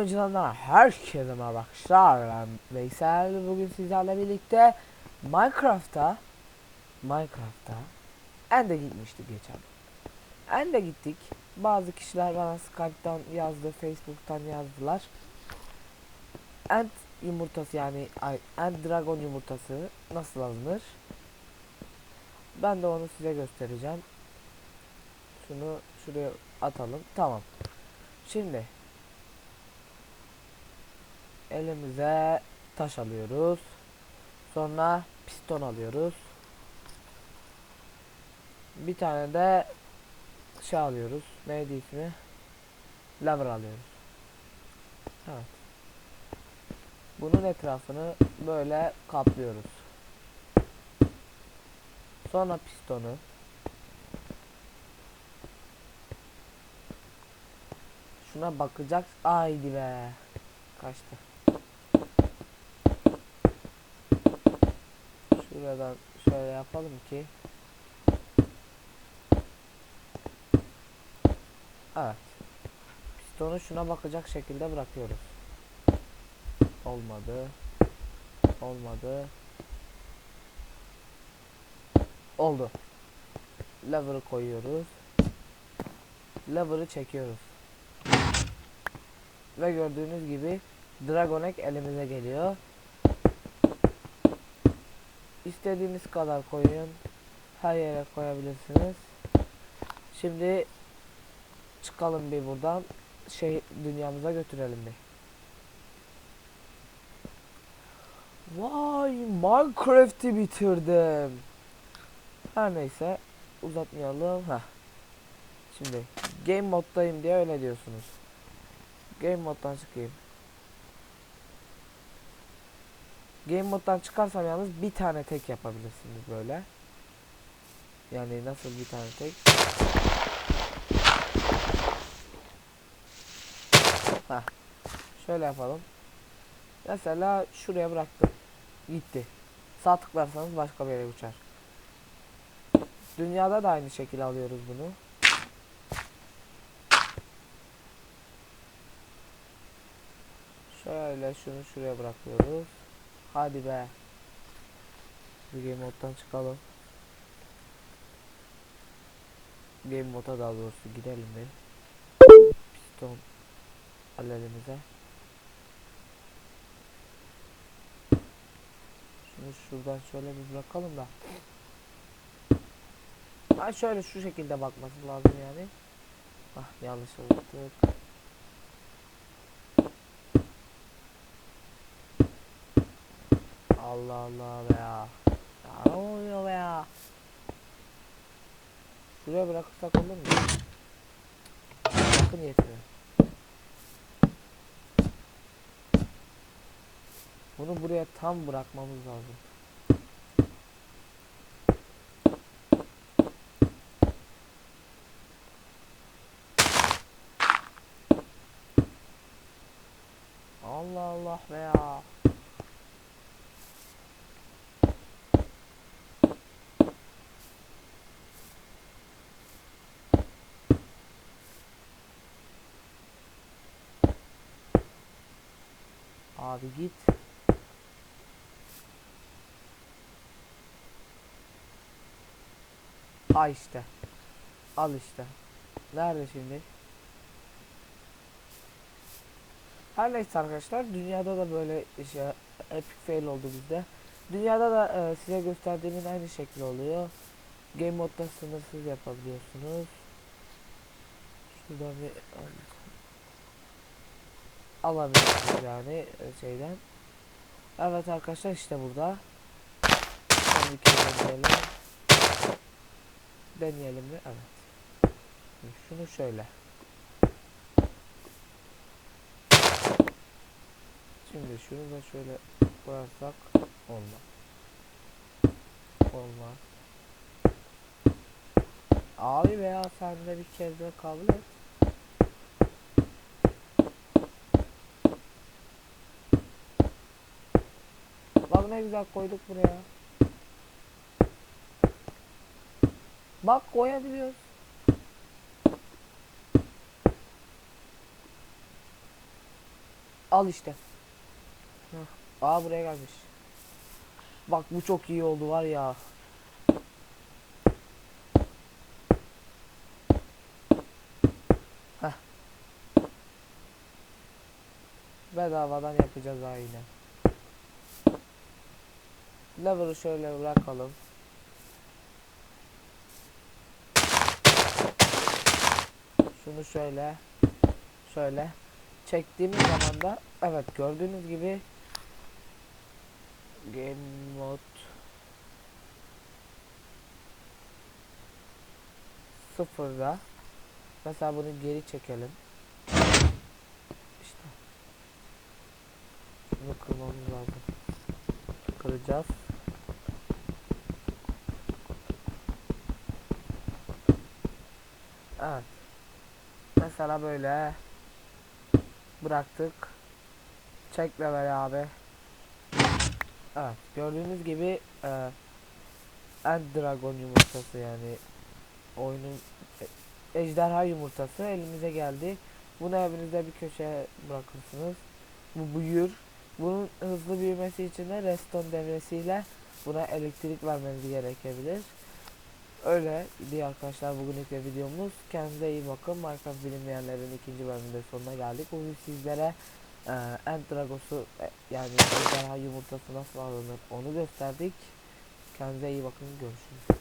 oyuncularından herkese merhaba arkadaşlar. Ben Veysel. Bugün sizlerle birlikte Minecraft'ta Minecraft'ta Ende gitmiştik geçen. Ende gittik. Bazı kişiler bana Skype'tan yazdı, Facebook'tan yazdılar. End yumurtası yani ay, End Dragon yumurtası nasıl alınır? Ben de onu size göstereceğim. Şunu şuraya atalım. Tamam. Şimdi elimize taş alıyoruz. Sonra piston alıyoruz. Bir tane de şey alıyoruz. Neydi ismi? Lever alıyoruz. Evet. Bunun etrafını böyle kaplıyoruz. Sonra pistonu Şuna bakacak. Haydi be. Kaçtı. Şuradan şöyle yapalım ki. Evet. Pistonu şuna bakacak şekilde bırakıyoruz. Olmadı. Olmadı. Oldu. Lever'ı koyuyoruz. Lever'ı çekiyoruz. Ve gördüğünüz gibi Dragon Egg elimize geliyor. İstediğiniz kadar koyun. Her yere koyabilirsiniz. Şimdi çıkalım bir buradan. Şey dünyamıza götürelim bir. Vay Minecraft'i bitirdim. Her neyse uzatmayalım. Heh. Şimdi game moddayım diye öyle diyorsunuz. Game moddan çıkayım. Game moddan çıkarsam yalnız bir tane tek yapabilirsiniz böyle. Yani nasıl bir tane tek? Heh. Şöyle yapalım. Mesela şuraya bıraktım. Gitti. Sağ tıklarsanız başka bir yere uçar. Dünyada da aynı şekilde alıyoruz bunu. Şöyle şunu şuraya bırakıyoruz. Hadi be. Bir game moddan çıkalım. Game moda daha doğrusu gidelim bir. Piston al elimize. Şunu şuradan şöyle bir bırakalım da. Ha şöyle şu şekilde bakması lazım yani. Ah yanlış yaptık. Allah Allah be ya. Ne oluyor be ya? Şuraya bırakırsak olur mu? Bakın yetmiyor. Bunu buraya tam bırakmamız lazım. Allah Allah be ya. Abi git. Ha işte. Al işte. Nerede şimdi? Her neyse arkadaşlar dünyada da böyle işte epic fail oldu bizde. Dünyada da e, size gösterdiğimin aynı şekli oluyor. Game modda sınırsız yapabiliyorsunuz. Şuradan bir alabilirsiniz yani e, şeyden. Evet arkadaşlar işte burada. Son bir kere deneyelim. Deneyelim mi? Evet. Şunu şöyle. Şimdi şunu da şöyle koyarsak olmaz. Olmaz. Abi veya sen de bir kez de kabul. Bak ne güzel koyduk buraya. Bak koyabiliyoruz. Al işte. Heh. Aa buraya gelmiş. Bak bu çok iyi oldu var ya. Heh. Bedavadan yapacağız aynen. Lever'ı şöyle bırakalım. Şunu şöyle şöyle. Çektiğimiz zaman da evet gördüğünüz gibi game mode sıfırda. Mesela bunu geri çekelim. İşte. Şunu kırmamız lazım. Kıracağız evet mesela böyle bıraktık çek level abi Evet gördüğünüz gibi e, End Dragon yumurtası yani oyunun e- ejderha yumurtası elimize geldi. Bunu evinizde bir köşeye bırakırsınız. Bu büyür. Bunun hızlı büyümesi için de redstone devresiyle buna elektrik vermeniz gerekebilir. Öyle diye arkadaşlar bugünlük de videomuz. Kendinize iyi bakın. Minecraft bilinmeyenlerin ikinci bölümünde sonuna geldik. Bugün sizlere e, End Dragos'u e, yani ejderha yumurtası nasıl alınır onu gösterdik. Kendinize iyi bakın. Görüşürüz.